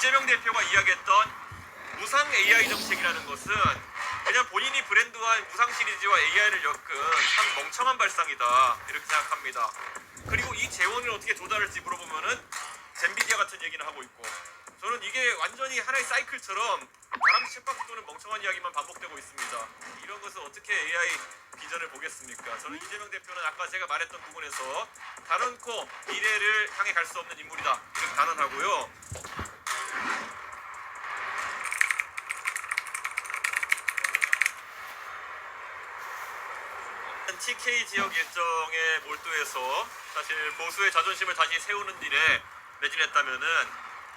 이재명 대표가 이야기했던 무상 AI 정책이라는 것은 그냥 본인이 브랜드화한 무상 시리즈와 AI를 엮은 참 멍청한 발상이다 이렇게 생각합니다. 그리고 이 재원을 어떻게 조달할지 물어보면은 젠비디아 같은 얘기는 하고 있고 저는 이게 완전히 하나의 사이클처럼 바람쥐 쳇바퀴 도는 멍청한 이야기만 반복되고 있습니다. 이런 것을 어떻게 AI 비전을 보겠습니까? 저는 이재명 대표는 아까 제가 말했던 부분에서 단언코 미래를 향해 갈 수 없는 인물이다 이렇게 단언하고요. TK 지역 일정에 몰두해서 사실 보수의 자존심을 다시 세우는 일에 매진했다면은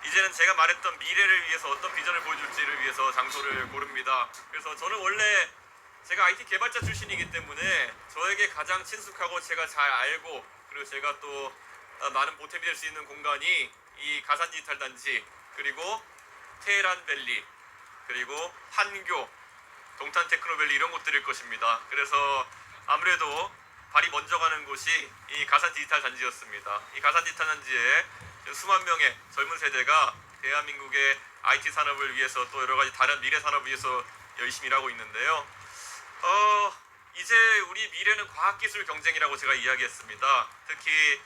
이제는 제가 말했던 미래를 위해서 어떤 비전을 보여줄지를 위해서 장소를 고릅니다. 그래서 저는 원래 제가 IT 개발자 출신이기 때문에 저에게 가장 친숙하고 제가 잘 알고 그리고 제가 또 어, 많은 보탬이 될 수 있는 공간이 이 가산 디지털 단지 그리고 테헤란 밸리 그리고 한교 동탄 테크노밸리 이런 곳들일 것입니다. 그래서 아무래도 발이 먼저 가는 곳이 이 가산 디지털 단지였습니다. 이 가산 디지털 단지에 수만 명의 젊은 세대가 대한민국의 IT 산업을 위해서 또 여러 가지 다른 미래 산업을 위해서 열심히 일하고 있는데요. 어, 이제 우리 미래는 과학기술 경쟁이라고 제가 이야기했습니다. 특히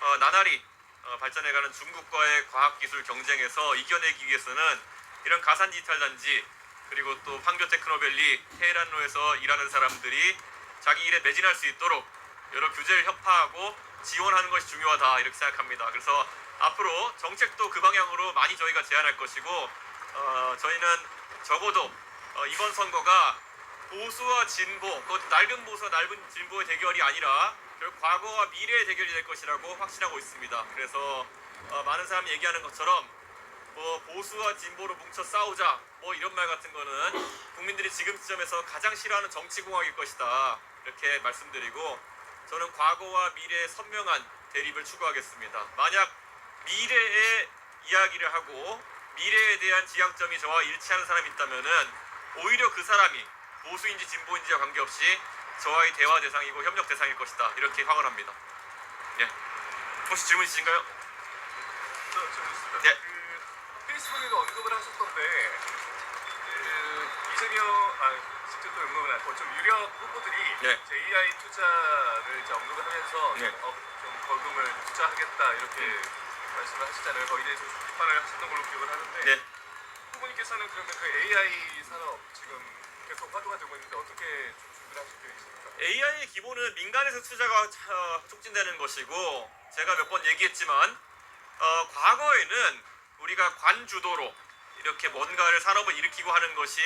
어, 나날이 어, 발전해가는 중국과의 과학기술 경쟁에서 이겨내기 위해서는 이런 가산 디지털 단지 그리고 또 판교 테크노밸리 테헤란로에서 일하는 사람들이 자기 일에 매진할 수 있도록 여러 규제를 협파하고 지원하는 것이 중요하다 이렇게 생각합니다. 그래서 앞으로 정책도 그 방향으로 많이 저희가 제안할 것이고 어, 저희는 적어도 어, 이번 선거가 보수와 진보, 그 낡은 보수와 낡은 진보의 대결이 아니라 결국 과거와 미래의 대결이 될 것이라고 확신하고 있습니다. 그래서 어, 많은 사람이 얘기하는 것처럼 뭐 보수와 진보로 뭉쳐 싸우자 뭐 이런 말 같은 거는 국민들이 지금 시점에서 가장 싫어하는 정치공학일 것이다 이렇게 말씀드리고 저는 과거와 미래의 선명한 대립을 추구하겠습니다. 만약 미래의 이야기를 하고 미래에 대한 지향점이 저와 일치하는 사람이 있다면은 오히려 그 사람이 보수인지 진보인지와 관계없이 저와의 대화 대상이고 협력 대상일 것이다 이렇게 확언합니다. 예. 혹시 질문 있으신가요? 저, 페이스북에도 언급을 하셨던데 그 이재명 아 직접 또 언급을 하고 좀 유력 후보들이 네. AI 투자를 이제 언급을 하면서 네. 좀, 어, 좀 벌금을 투자하겠다 이렇게 말씀을 하시잖아요. 거기에 대해서 좀 비판을 하셨던 걸로 기억을 하는데 네. 후보님께서는 그러면 그 AI 산업 지금 계속 화두가 되고 있는데 어떻게 좀 준비를 하실 계획이십니까? AI의 기본은 민간에서 투자가 차- 촉진되는 것이고 제가 몇 번 얘기했지만 어, 과거에는 우리가 관주도로 이렇게 뭔가를 산업을 일으키고 하는 것이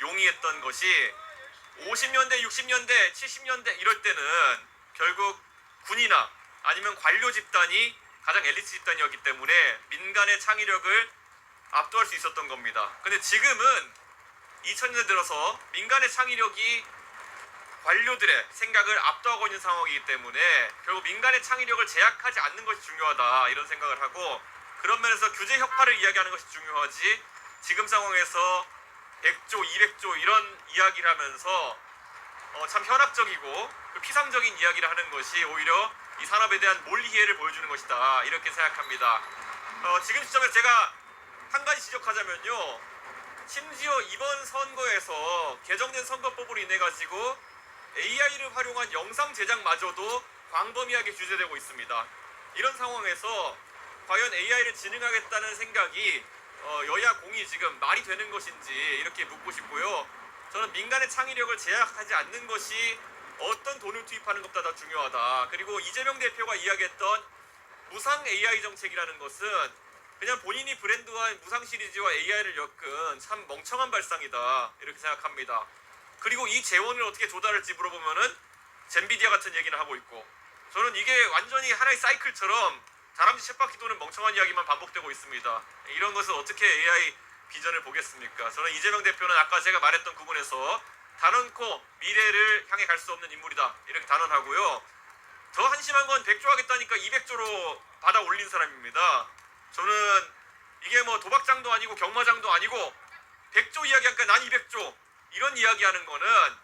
용이했던 것이 50년대, 60년대, 70년대 이럴 때는 결국 군이나 아니면 관료 집단이 가장 엘리트 집단이었기 때문에 민간의 창의력을 압도할 수 있었던 겁니다. 근데 지금은 2000년대 들어서 민간의 창의력이 관료들의 생각을 압도하고 있는 상황이기 때문에 결국 민간의 창의력을 제약하지 않는 것이 중요하다 이런 생각을 하고 그런 면에서 규제 혁파를 이야기하는 것이 중요하지 지금 상황에서 100조, 200조 이런 이야기를 하면서 어, 참 현학적이고 그 피상적인 이야기를 하는 것이 오히려 이 산업에 대한 몰리해를 보여주는 것이다 이렇게 생각합니다. 어, 지금 시점에서 제가 한 가지 지적하자면요. 심지어 이번 선거에서 개정된 선거법으로 인해 가지고 AI를 활용한 영상 제작마저도 광범위하게 규제되고 있습니다. 이런 상황에서 과연 AI를 진행하겠다는 생각이 어, 여야 공이 지금 말이 되는 것인지 이렇게 묻고 싶고요. 저는 민간의 창의력을 제약하지 않는 것이 어떤 돈을 투입하는 것보다 더 중요하다. 그리고 이재명 대표가 이야기했던 무상 AI 정책이라는 것은 그냥 본인이 브랜드화한 무상 시리즈와 AI를 엮은 참 멍청한 발상이다. 이렇게 생각합니다. 그리고 이 재원을 어떻게 조달할지 물어보면은 젠비디아 같은 얘기를 하고 있고 저는 이게 완전히 하나의 사이클처럼 다람쥐 쳇바퀴 도는 멍청한 이야기만 반복되고 있습니다. 이런 것을 어떻게 AI 비전을 보겠습니까? 저는 이재명 대표는 아까 제가 말했던 부분에서 단언코 미래를 향해 갈 수 없는 인물이다. 이렇게 단언하고요. 더 한심한 건 100조 하겠다니까 200조로 받아 올린 사람입니다. 저는 이게 뭐 도박장도 아니고 경마장도 아니고 100조 이야기하니까 난 200조 이런 이야기하는 거는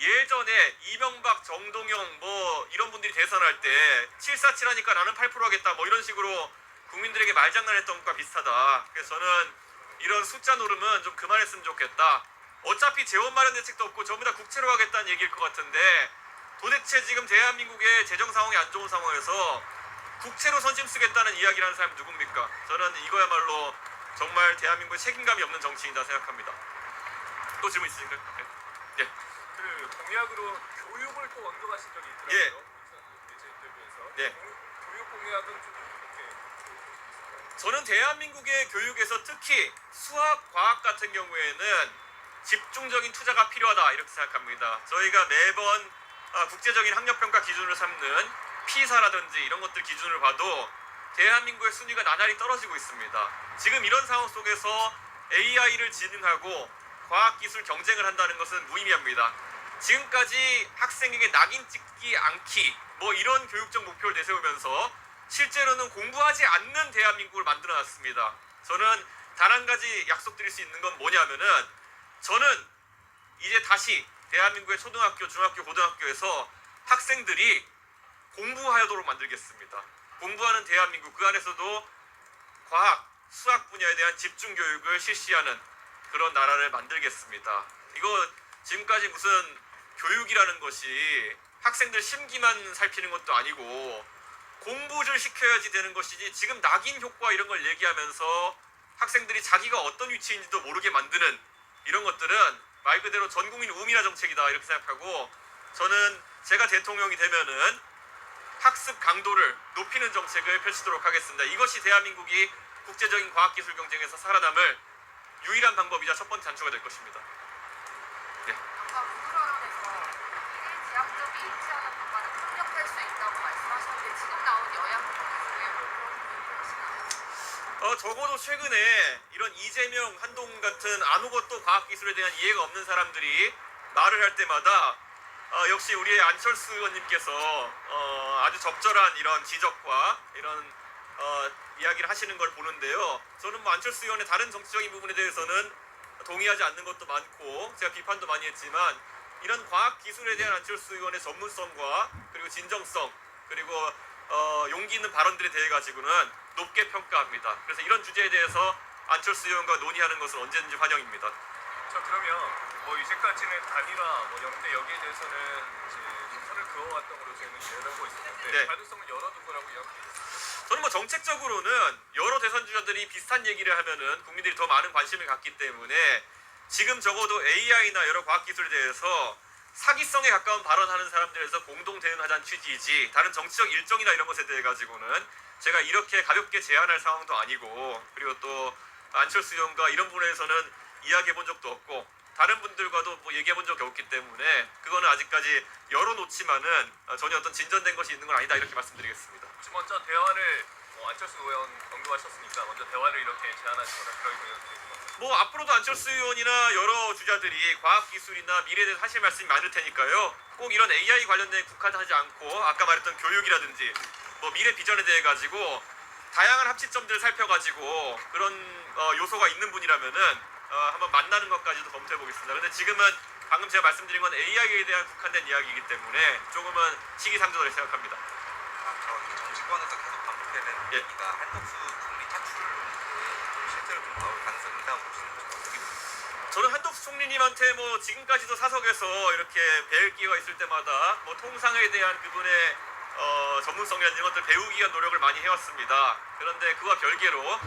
예전에 이명박, 정동영 뭐 이런 분들이 대선할 때 747 하니까 나는 8% 하겠다 뭐 이런 식으로 국민들에게 말장난했던 것과 비슷하다. 그래서 저는 이런 숫자 노름은 좀 그만했으면 좋겠다. 어차피 재원 마련 대책도 없고 전부 다 국채로 가겠다는 얘기일 것 같은데 도대체 지금 대한민국의 재정 상황이 안 좋은 상황에서 국채로 선심 쓰겠다는 이야기를 하는 사람이 누굽니까? 저는 이거야말로 정말 대한민국의 책임감이 없는 정치인이다 생각합니다. 또 질문 있으신가요? 네. 그 공약으로 교육을 또 언급하신 적이 있더라고요. 예. 이제 인터뷰에서. 예. 공- 교육 공약은 좀 이렇게 저는 대한민국의 교육에서 특히 수학, 과학 같은 경우에는 집중적인 투자가 필요하다 이렇게 생각합니다. 저희가 매번 아, 국제적인 학력평가 기준으로 삼는 피사라든지 이런 것들 기준을 봐도 대한민국의 순위가 나날이 떨어지고 있습니다. 지금 이런 상황 속에서 AI를 지능하고 과학기술 경쟁을 한다는 것은 무의미합니다. 지금까지 학생에게 낙인 찍기 않기 뭐 이런 교육적 목표를 내세우면서 실제로는 공부하지 않는 대한민국을 만들어 놨습니다. 저는 단 한 가지 약속드릴 수 있는 건 뭐냐면은 저는 이제 다시 대한민국의 초등학교, 중학교, 고등학교에서 학생들이 공부하도록 만들겠습니다. 공부하는 대한민국 그 안에서도 과학, 수학 분야에 대한 집중 교육을 실시하는 그런 나라를 만들겠습니다. 이거 지금까지 무슨 교육이라는 것이 학생들 심기만 살피는 것도 아니고 공부를 시켜야지 되는 것이지 지금 낙인 효과 이런 걸 얘기하면서 학생들이 자기가 어떤 위치인지도 모르게 만드는 이런 것들은 말 그대로 전 국민 우미나 정책이다 이렇게 생각하고 저는 제가 대통령이 되면은 학습 강도를 높이는 정책을 펼치도록 하겠습니다. 이것이 대한민국이 국제적인 과학기술 경쟁에서 살아남을 유일한 방법이자 첫 번째 단초가 될 것입니다. 아까 우크라이나에서 이게 제약적이 일치하는 방안을 협력할 수 있다고 말씀하셨는데 지금 나온 여야 후보들 중에 뭐 그런 분이 계시나요? 어, 적어도 최근에 이런 이재명, 한동 같은 아무것도 과학기술에 대한 이해가 없는 사람들이 말을 할 때마다 어, 역시 우리의 안철수 의원님께서 어, 아주 적절한 이런 지적과 이런 어, 이야기를 하시는 걸 보는데요. 저는 뭐 안철수 의원의 다른 정치적인 부분에 대해서는 동의하지 않는 것도 많고 제가 비판도 많이 했지만 이런 과학 기술에 대한 안철수 의원의 전문성과 그리고 진정성 그리고 어, 용기 있는 발언들에 대해 가지고는 높게 평가합니다. 그래서 이런 주제에 대해서 안철수 의원과 논의하는 것은 언제든지 환영입니다. 자 그러면 뭐 이제까지는 단일화, 뭐 연대 여기에 대해서는 이제 좀 선을 그어왔던 걸로 저희는 이해를 하고 있었는데 네. 가능성을 열어둔 거라고 이야기했습니다. 저는 뭐 정책적으로는 여러 대선 주자들이 비슷한 얘기를 하면은 국민들이 더 많은 관심을 갖기 때문에 지금 적어도 AI나 여러 과학기술에 대해서 사기성에 가까운 발언하는 사람들에서 공동 대응하자는 취지이지 다른 정치적 일정이나 이런 것에 대해 가지고는 제가 이렇게 가볍게 제한할 상황도 아니고 그리고 또 안철수 의원과 이런 부분에서는 이야기해 본 적도 없고 다른 분들과도 뭐 얘기해 본 적이 없기 때문에 그거는 아직까지 열어놓지만은 어, 전혀 어떤 진전된 것이 있는 건 아니다 이렇게 말씀드리겠습니다. 먼저 대화를 뭐 안철수 의원 언급하셨으니까 먼저 대화를 이렇게 제안하시거나 그런 의원들이 뭐 앞으로도 안철수 의원이나 여러 주자들이 과학기술이나 미래에 대해서 하실 말씀이 많을 테니까요. 꼭 이런 AI 관련된 국한하지 않고 아까 말했던 교육이라든지 뭐 미래 비전에 대해 가지고 다양한 합치점들을 살펴가지고 그런 어, 요소가 있는 분이라면은 어, 한번 만나는 것까지도 검토해 보겠습니다. 근데 지금은 방금 제가 말씀드린 건 AI에 대한 국한된 이야기이기 때문에 조금은 시기상조를 생각합니다. 아, 저 정치권에서 계속 반복되는 예. 얘기가 한덕수 총리 차출 실제로 좀 나올 가능성이 있다고 보시는 거죠? 어떻게 한덕수 총리님한테 뭐 지금까지도 사석에서 이렇게 뵐 기회가 있을 때마다 뭐 통상에 대한 그분의 어, 전문성이라는 이런 것들 배우기 위한 노력을 많이 해왔습니다. 그런데 그와 별개로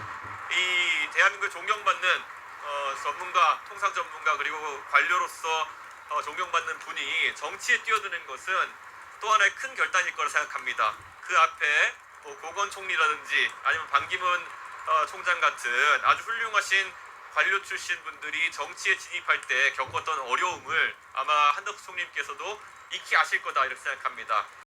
이 대한민국에 존경받는 어, 전문가, 통상 전문가 그리고 관료로서 어, 존경받는 분이 정치에 뛰어드는 것은 또 하나의 큰 결단일 거라 생각합니다. 그 앞에 뭐 고건 총리라든지 아니면 반기문 어, 총장 같은 아주 훌륭하신 관료 출신 분들이 정치에 진입할 때 겪었던 어려움을 아마 한덕수 총리님께서도 익히 아실 거다 이렇게 생각합니다.